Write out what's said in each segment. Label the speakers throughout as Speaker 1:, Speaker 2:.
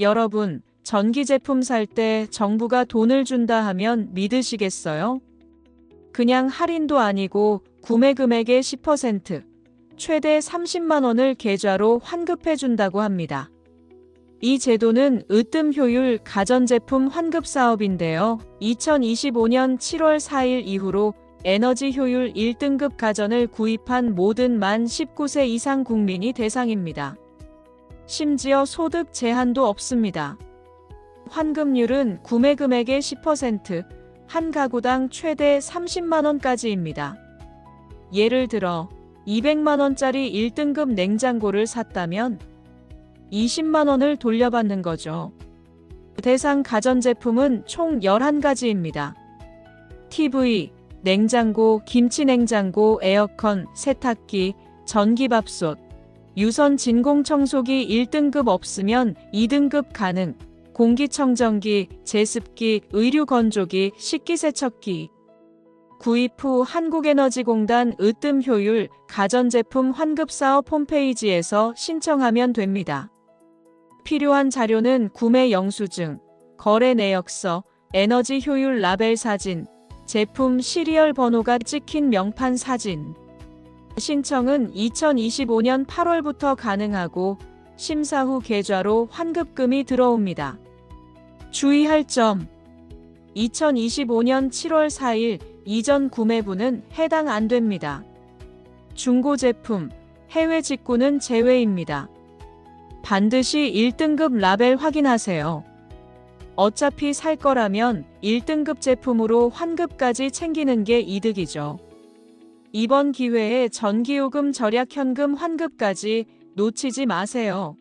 Speaker 1: 여러분, 전기 제품 살 때 정부가 돈을 준다 하면 믿으시겠어요? 그냥 할인도 아니고 구매 금액의 10%, 최대 30만 원을 계좌로 환급해 준다고 합니다. 이 제도는 으뜸 효율 가전제품 환급 사업인데요. 2025년 7월 4일 이후로 에너지 효율 1등급 가전을 구입한 모든 만 19세 이상 국민이 대상입니다. 심지어 소득 제한도 없습니다. 환급률은 구매 금액의 10%, 한 가구당 최대 30만 원까지입니다. 예를 들어 200만 원짜리 1등급 냉장고를 샀다면 20만 원을 돌려받는 거죠. 대상 가전제품은 총 11가지입니다. TV, 냉장고, 김치냉장고, 에어컨, 세탁기, 전기밥솥, 유선 진공청소기 1등급 없으면 2등급 가능, 공기청정기, 제습기, 의류건조기, 식기세척기. 구입 후 한국에너지공단 으뜸 효율 가전제품 환급사업 홈페이지에서 신청하면 됩니다. 필요한 자료는 구매 영수증, 거래 내역서, 에너지 효율 라벨 사진, 제품 시리얼 번호가 찍힌 명판 사진. 신청은 2025년 8월부터 가능하고 심사 후 계좌로 환급금이 들어옵니다. 주의할 점 2025년 7월 4일 이전 구매분은 해당 안 됩니다. 중고 제품, 해외 직구는 제외입니다. 반드시 1등급 라벨 확인하세요. 어차피 살 거라면 1등급 제품으로 환급까지 챙기는 게 이득이죠. 이번 기회에 전기요금 절약 현금 환급까지 놓치지 마세요.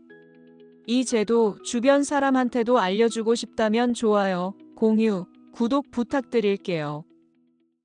Speaker 1: 이 제도 주변 사람한테도 알려주고 싶다면 좋아요, 공유, 구독 부탁드릴게요.